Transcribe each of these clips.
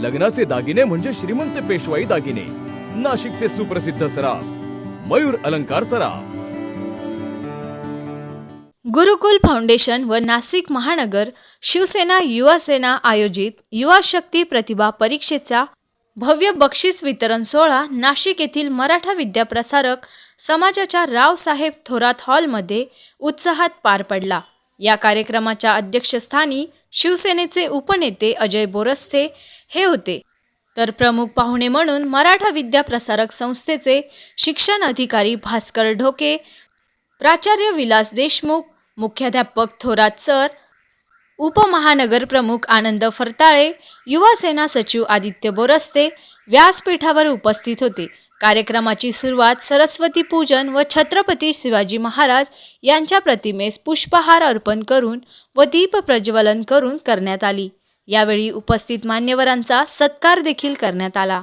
लग्नाचे दागिने म्हणजे श्रीमंत पेशवाई दागिने. नाशिकचे सुप्रसिद्ध सराफ मयूर अलंकार सराफ. गुरुकुल फाउंडेशन व नाशिक महानगर शिवसेना युवा सेना आयोजित युवा शक्ती प्रतिभा परीक्षेचा भव्य बक्षीस वितरण सोहळा नाशिक येथील मराठा विद्याप्रसारक समाजाच्या रावसाहेब थोरात हॉलमध्ये उत्साहात पार पडला. या कार्यक्रमाच्या अध्यक्षस्थानी शिवसेनेचे उपनेते अजय बोरस्ते हे होते. तर प्रमुख पाहुणे म्हणून मराठा विद्याप्रसारक संस्थेचे शिक्षण अधिकारी भास्कर ढोके प्राचार्य विलास देशमुख मुख्याध्यापक थोरात सर उपमहानगर प्रमुख आनंद फरताळे युवा सेना सचिव आदित्य बोरस्ते व्यासपीठावर उपस्थित होते. कार्यक्रमाची सुरुवात सरस्वती पूजन व छत्रपती शिवाजी महाराज यांच्या प्रतिमेस पुष्पहार अर्पण करून व दीप प्रज्वलन करून करण्यात आली. यावेळी उपस्थित मान्यवरांचा सत्कार देखील करण्यात आला.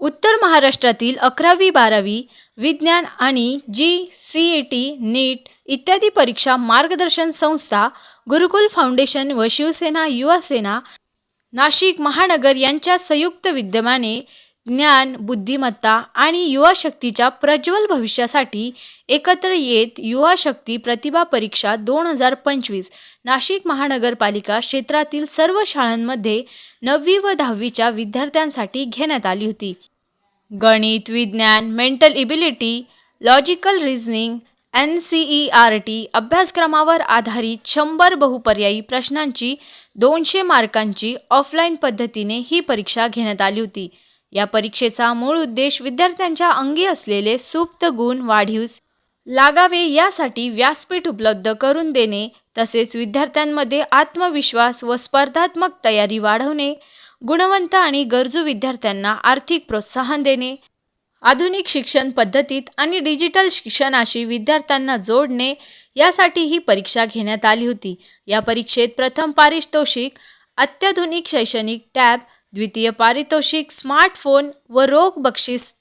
उत्तर महाराष्ट्रातील अकरावी बारावी विज्ञान आणि G C E T NEET इत्यादी परीक्षा मार्गदर्शन संस्था गुरुकुल फाउंडेशन व शिवसेना युवा सेना नाशिक महानगर यांच्या संयुक्त विद्यमाने ज्ञान बुद्धिमत्ता आणि युवा शक्तीच्या प्रज्वल भविष्यासाठी एकत्र येत युवा शक्ती प्रतिभा परीक्षा दोन हजार पंचवीस नाशिक महानगरपालिका क्षेत्रातील सर्व शाळांमध्ये नववी व दहावीच्या विद्यार्थ्यांसाठी घेण्यात आली होती. गणित विज्ञान mental ability logical reasoning N C E R T अभ्यासक्रमावर आधारित शंभर बहुपर्यायी प्रश्नांची दोनशे मार्कांची ऑफलाईन पद्धतीने ही परीक्षा घेण्यात आली होती. या परीक्षेचा मूळ उद्देश विद्यार्थ्यांच्या अंगी असलेले सुप्त गुण वाढीस लागावे यासाठी व्यासपीठ उपलब्ध करून देणे तसेच विद्यार्थ्यांमध्ये आत्मविश्वास व स्पर्धात्मक तयारी वाढवणे गुणवंत आणि गरजू विद्यार्थ्यांना आर्थिक प्रोत्साहन देणे आधुनिक शिक्षण पद्धतीत आणि डिजिटल शिक्षणाशी विद्यार्थ्यांना जोडणे यासाठी ही परीक्षा घेण्यात आली होती. या परीक्षेत प्रथम पारितोषिक अत्याधुनिक शैक्षणिक टॅब द्वितीय पारितोषिक स्मार्टफोन व रोख बक्षीस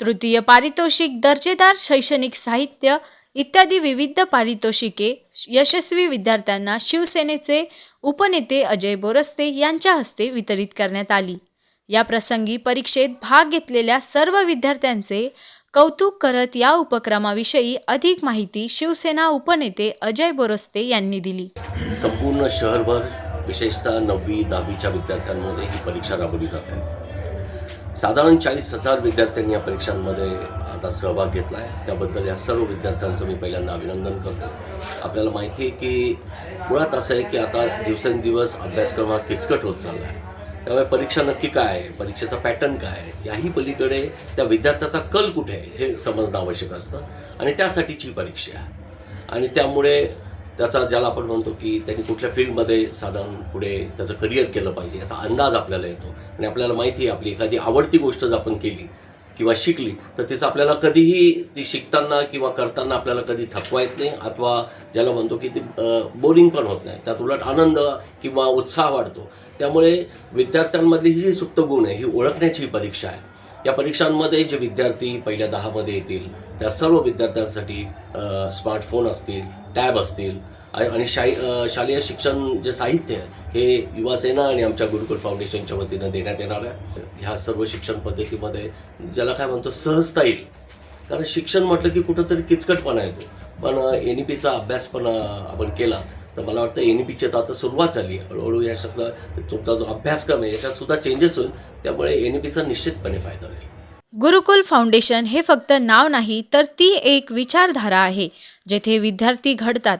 तृतीय पारितोषिक दर्जेदार शैक्षणिक साहित्य इत्यादी विविध पारितोषिके यशस्वी विद्यार्थ्यांना शिवसेनेचे उपनेते अजय बोरस्ते यांच्या हस्ते वितरित करण्यात आली. या प्रसंगी परीक्षेत भाग घेतलेल्या सर्व विद्यार्थ्यांचे कौतुक करत या उपक्रमाविषयी अधिक माहिती शिवसेना उपनेते अजय बोरस्ते यांनी दिली. संपूर्ण शहरभर विशेषतः नववी दहावीच्या विद्यार्थ्यांमध्ये ही परीक्षा राबवली जाते साधारण चाळीस हजार विद्यार्थ्यांनी या परीक्षांमध्ये आता सहभाग घेतला आहे त्याबद्दल या सर्व विद्यार्थ्यांचं मी पहिल्यांदा अभिनंदन करतो. आपल्याला माहिती आहे की मुळात असं आहे की आता दिवसेंदिवस अभ्यासक्रम हा किचकट होत चालला आहे त्यामुळे परीक्षा नक्की काय आहे परीक्षेचा पॅटर्न काय आहे याही पलीकडे त्या विद्यार्थ्याचा कल कुठे आहे हे समजणं आवश्यक असतं. आणि त्यासाठीची परीक्षा आहे. आणि त्यामुळे त्याचा ज्याला आपण म्हणतो की त्यांनी कुठल्या फील्डमध्ये साधारण पुढे त्याचं करिअर केलं पाहिजे याचा अंदाज आपल्याला येतो. आणि आपल्याला माहिती आहे आपली एखादी आवडती गोष्ट जर आपण केली किंवा शिकली तर तिचं आपल्याला कधीही ती शिकताना किंवा करताना आपल्याला कधी थकवा येत नाही अथवा ज्याला म्हणतो की ती बोरिंग पण होत नाही. त्यात उलट आनंद किंवा उत्साह वाढतो. त्यामुळे विद्यार्थ्यांमधली ही जी सुप्त गुण आहे ही ओळखण्याची ही परीक्षा आहे. या परीक्षांमध्ये जे विद्यार्थी पहिल्या दहामध्ये येतील त्या सर्व विद्यार्थ्यांसाठी स्मार्टफोन असतील टॅब असतील. आणि शाही शालेय शिक्षण जे साहित्य आहे हे युवासेना आणि आमच्या गुरुकुल फाउंडेशनच्या वतीनं देण्यात येणार आहे. ह्या सर्व शिक्षण पद्धतीमध्ये ज्याला काय म्हणतो सहजता येईल कारण शिक्षण म्हटलं की कुठंतरी किचकटपणा येतो. पण एन ई पीचा अभ्यास पण आपण केला तर मला वाटतं एन ई पीची तर आता सुरुवात झाली. हळूहळू या सगळं तुमचा जो अभ्यासक्रम आहे याच्यात सुद्धा चेंजेस होईल. त्यामुळे एन ई पीचा निश्चितपणे फायदा होईल. गुरुकुल फाउंडेशन हे फक्त नाव नाही तर ती एक विचारधारा आहे जेथे विद्यार्थी घडतात.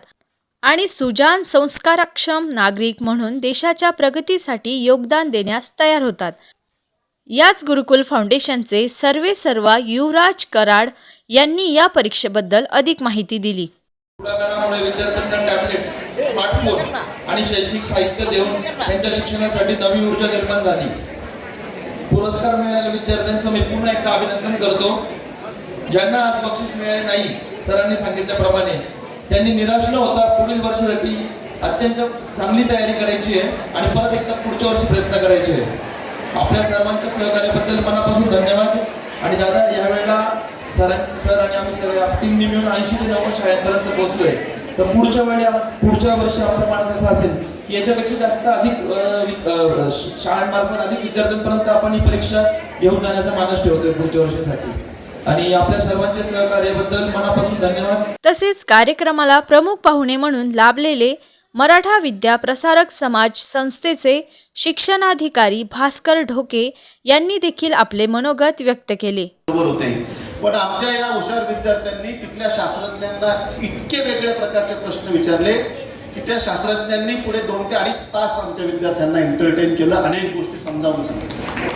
आणि सुजान संस्कारक्षम नागरिक म्हणून देशाच्या प्रगतीसाठी योगदान देण्यास तयार होतात. याच गुरुकुल फाउंडेशनचे सर्वे सर्वा युवराज कराड यांनी या परीक्षेबद्दल अधिक माहिती दिली. पुढाकारामुळे विद्यार्थ्यांना टॅबलेट स्मार्टफोन आणि शैक्षणिक साहित्य देऊन त्यांच्या शिक्षणासाठी नवी ऊर्जा निर्माण झाली. पुरस्कार मिळालेल्या विद्यार्थ्यांचं मी पुन्हा एकदा अभिनंदन करतो. ज्यांना आज बक्षीस मिळाले नाही सरांनी सांगितल्याप्रमाणे त्यांनी निराश न होता पुढील वर्षासाठी अत्यंत चांगली तयारी करायची आहे आणि परत एकदा पुढच्या वर्षी प्रयत्न करायचे आहे आपल्या सर्वांच्या सहकार्याबद्दल मनापासून धन्यवाद. आणि दादा यावेळेला सर सर आणि आम्ही सगळे टीमने मिळून ऐंशी ते जाऊन शाळेपर्यंत पोहोचलोय. तर पुढच्या वेळी पुढच्या वर्षी आमचा माणूस असा असेल की याच्यापेक्षा जास्त अधिक शाळांमार्फत अधिक विद्यार्थ्यांपर्यंत आपण ही परीक्षा घेऊन जाण्याचा मानस ठेवतोय पुढच्या वर्षासाठी. आणि आपल्या सर्वांच्या सहकार्याबद्दल मनापासून धन्यवाद. तसेच कार्यक्रमाला प्रमुख पाहुणे म्हणून लाभलेले मराठा विद्या प्रसारक समाज संस्थेचे शिक्षणाधिकारी भास्कर ढोके यांनी देखील आपले मनोगत व्यक्त केले. बरोबर होते. पण आमच्या या हुशार विद्यार्थ्यांनी तिथल्या शास्त्रज्ञांना इतके वेगळ्या प्रकारचे प्रश्न विचारले की त्या शास्त्रज्ञांनी पुढे दोन ते अडीच तास आमच्या विद्यार्थ्यांना एंटरटेन केलं अनेक गोष्टी समजावून सांगितल्या.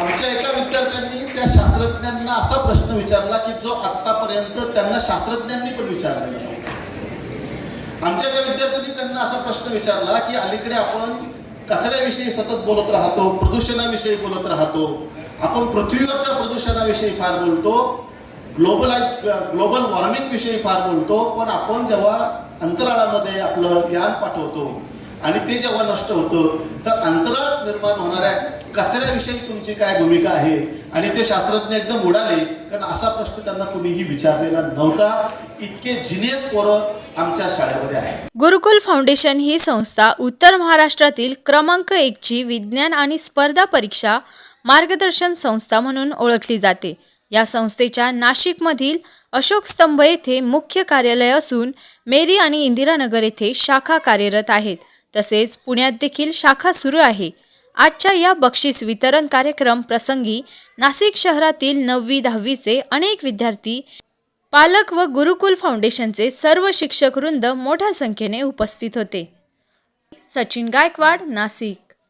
आमच्या एका विद्यार्थ्यांनी त्या शास्त्रज्ञांना असा प्रश्न विचारला की जो आतापर्यंत त्यांना शास्त्रज्ञांनी पण विचारलेला नव्हता. आमच्या एका विद्यार्थ्यांनी त्यांना असा प्रश्न विचारला की अलीकडे आपण कचऱ्याविषयी सतत बोलत राहतो प्रदूषणाविषयी बोलत राहतो. आपण पृथ्वीवरच्या प्रदूषणाविषयी फार बोलतो. ग्लोबल ग्लोबल वॉर्मिंग विषयी फार बोलतो पण आपण जेव्हा अंतराळामध्ये आपलं यान पाठवतो आणि ते जेव्हा नष्ट होतं तर अंतराळ निर्माण होणाऱ्या कचऱ्याविषयी तुमची काय भूमिका आहे? आणि ते शास्त्रज्ञ एकदम उडाले कारण असा प्रश्न त्यांना कुणीही विचारलेला नव्हता. इतके जिनियस पोरं आमच्या शाळेमध्ये आहे गुरुकुल फाउंडेशन ही संस्था उत्तर महाराष्ट्रातील क्रमांक एकची विज्ञान आणि स्पर्धा परीक्षा मार्गदर्शन संस्था म्हणून ओळखली जाते. या संस्थेच्या नाशिकमधील अशोक स्तंभ येथे मुख्य कार्यालय असून मेरी आणि इंदिरानगर येथे शाखा कार्यरत आहेत. तसेच पुण्यात देखील शाखा सुरू आहे. आजच्या या बक्षीस वितरण कार्यक्रम प्रसंगी नाशिक शहरातील नववी दहावीचे अनेक विद्यार्थी पालक व गुरुकुल फाउंडेशनचे सर्व शिक्षक वृंद मोठ्या संख्येने उपस्थित होते. सचिन गायकवाड नाशिक.